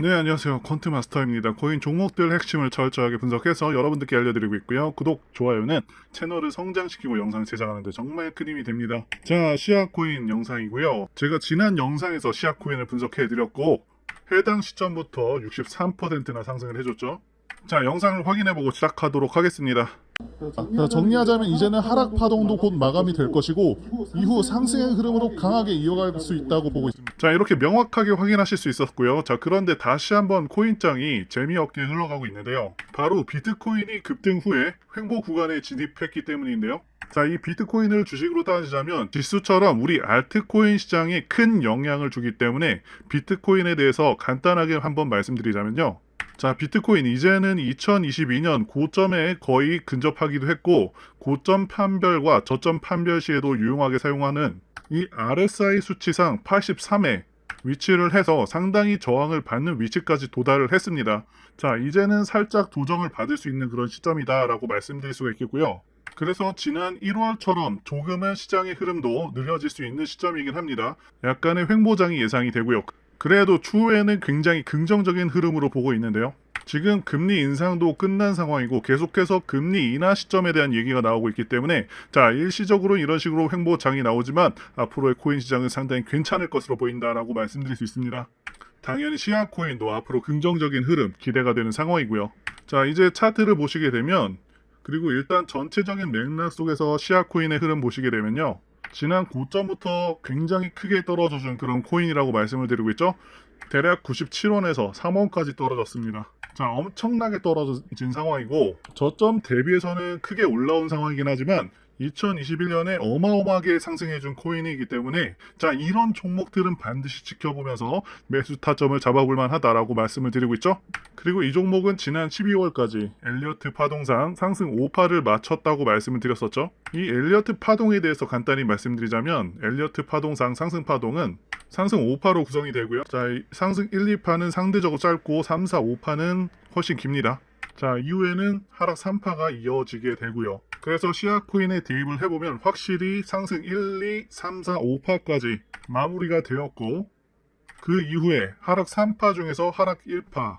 네, 안녕하세요. 콘트 마스터입니다. 코인 종목들 핵심을 철저하게 분석해서 여러분들께 알려드리고 있고요. 구독, 좋아요는 채널을 성장시키고 영상 제작하는데 정말 큰 힘이 됩니다. 자, 시아코인 영상이고요. 제가 지난 영상에서 시아코인을 분석해드렸고 해당 시점부터 63%나 상승을 해줬죠. 자, 영상을 확인해보고 시작하도록 하겠습니다. 자, 정리하자면 이제는 하락 파동도 곧 마감이 될 것이고 이후 상승의 흐름으로 강하게 이어갈 수 있다고 보고 있습니다. 자 이렇게 명확하게 확인하실 수 있었고요. 자 그런데 다시 한번 코인장이 재미없게 흘러가고 있는데요. 바로 비트코인이 급등 후에 횡보 구간에 진입했기 때문인데요. 자, 이 비트코인을 주식으로 따지자면 지수처럼 우리 알트코인 시장에 큰 영향을 주기 때문에 비트코인에 대해서 간단하게 한번 말씀드리자면요. 자, 비트코인 이제는 2022년 고점에 거의 근접하기도 했고 고점 판별과 저점 판별 시에도 유용하게 사용하는 이 RSI 수치상 83에 위치를 해서 상당히 저항을 받는 위치까지 도달을 했습니다. 자, 이제는 살짝 도정을 받을 수 있는 그런 시점이다라고 말씀드릴 수가 있겠고요. 그래서 지난 1월처럼 조금은 시장의 흐름도 느려질 수 있는 시점이긴 합니다. 약간의 횡보장이 예상이 되고요. 그래도 추후에는 굉장히 긍정적인 흐름으로 보고 있는데요. 지금 금리 인상도 끝난 상황이고 계속해서 금리 인하 시점에 대한 얘기가 나오고 있기 때문에 자 일시적으로 이런 식으로 횡보장이 나오지만 앞으로의 코인 시장은 상당히 괜찮을 것으로 보인다라고 말씀드릴 수 있습니다. 당연히 시아 코인도 앞으로 긍정적인 흐름 기대가 되는 상황이고요. 자 이제 차트를 보시게 되면 그리고 일단 전체적인 맥락 속에서 시아 코인의 흐름 보시게 되면요. 지난 고점부터 굉장히 크게 떨어져준 그런 코인이라고 말씀을 드리고 있죠. 대략 97원에서 3원까지 떨어졌습니다. 자, 엄청나게 떨어진 상황이고 저점 대비해서는 크게 올라온 상황이긴 하지만 2021년에 어마어마하게 상승해준 코인이기 때문에 자 이런 종목들은 반드시 지켜보면서 매수 타점을 잡아볼 만하다라고 말씀을 드리고 있죠. 그리고 이 종목은 지난 12월까지 엘리어트 파동상 상승 5파를 마쳤다고 말씀을 드렸었죠. 이 엘리어트 파동에 대해서 간단히 말씀드리자면 엘리어트 파동상 상승 파동은 상승 5파로 구성이 되고요. 자, 이 상승 1, 2파는 상대적으로 짧고 3, 4, 5파는 훨씬 깁니다. 자, 이후에는 하락 3파가 이어지게 되고요. 그래서 시아코인에 대입을 해보면 확실히 상승 1, 2, 3, 4, 5파까지 마무리가 되었고 그 이후에 하락 3파 중에서 하락 1파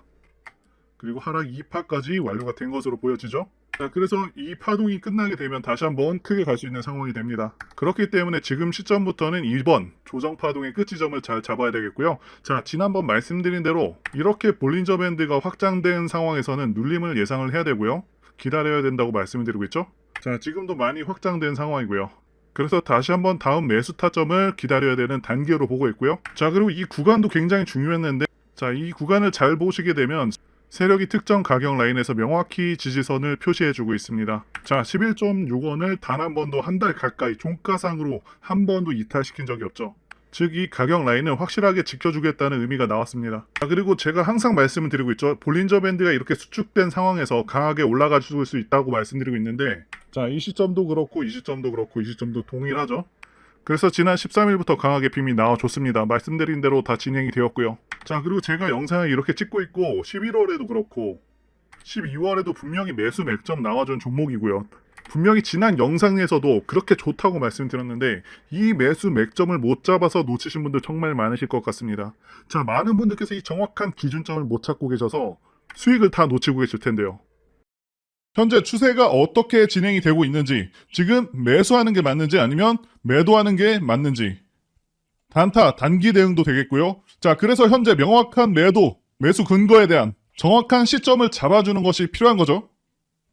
그리고 하락 2파까지 완료가 된 것으로 보여지죠. 자, 그래서 이 파동이 끝나게 되면 다시 한번 크게 갈 수 있는 상황이 됩니다. 그렇기 때문에 지금 시점부터는 2번 조정 파동의 끝 지점을 잘 잡아야 되겠고요. 자, 지난번 말씀드린 대로 이렇게 볼린저 밴드가 확장된 상황에서는 눌림을 예상을 해야 되고요. 기다려야 된다고 말씀을 드리고 있죠. 자, 지금도 많이 확장된 상황이고요. 그래서 다시 한번 다음 매수 타점을 기다려야 되는 단계로 보고 있고요. 자, 그리고 이 구간도 굉장히 중요했는데 자, 이 구간을 잘 보시게 되면 세력이 특정 가격 라인에서 명확히 지지선을 표시해주고 있습니다. 자, 11.6원을 단 한 번도 한 달 가까이 종가상으로 한 번도 이탈시킨 적이 없죠. 즉, 이 가격 라인을 확실하게 지켜주겠다는 의미가 나왔습니다. 자, 그리고 제가 항상 말씀을 드리고 있죠. 볼린저 밴드가 이렇게 수축된 상황에서 강하게 올라가 줄 수 있다고 말씀드리고 있는데, 자, 이 시점도 그렇고, 이 시점도 그렇고, 이 시점도 동일하죠. 그래서 지난 13일부터 강하게 빔이 나와줬습니다. 말씀드린 대로 다 진행이 되었고요. 자, 그리고 제가 영상을 이렇게 찍고 있고 11월에도 그렇고 12월에도 분명히 매수 맥점 나와준 종목이고요. 분명히 지난 영상에서도 그렇게 좋다고 말씀드렸는데 이 매수 맥점을 못 잡아서 놓치신 분들 정말 많으실 것 같습니다. 자, 많은 분들께서 이 정확한 기준점을 못 찾고 계셔서 수익을 다 놓치고 계실 텐데요. 현재 추세가 어떻게 진행이 되고 있는지, 지금 매수하는 게 맞는지 아니면 매도하는 게 맞는지, 단타, 단기 대응도 되겠고요. 자, 그래서 현재 명확한 매도, 매수 근거에 대한 정확한 시점을 잡아주는 것이 필요한 거죠.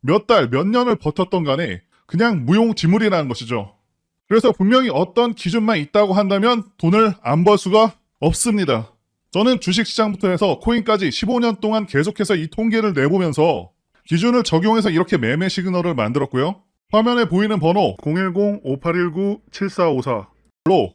몇 달, 몇 년을 버텼던 간에 그냥 무용지물이라는 것이죠. 그래서 분명히 어떤 기준만 있다고 한다면 돈을 안 벌 수가 없습니다. 저는 주식시장부터 해서 코인까지 15년 동안 계속해서 이 통계를 내보면서 기준을 적용해서 이렇게 매매 시그널을 만들었고요. 화면에 보이는 번호 010-5819-7454로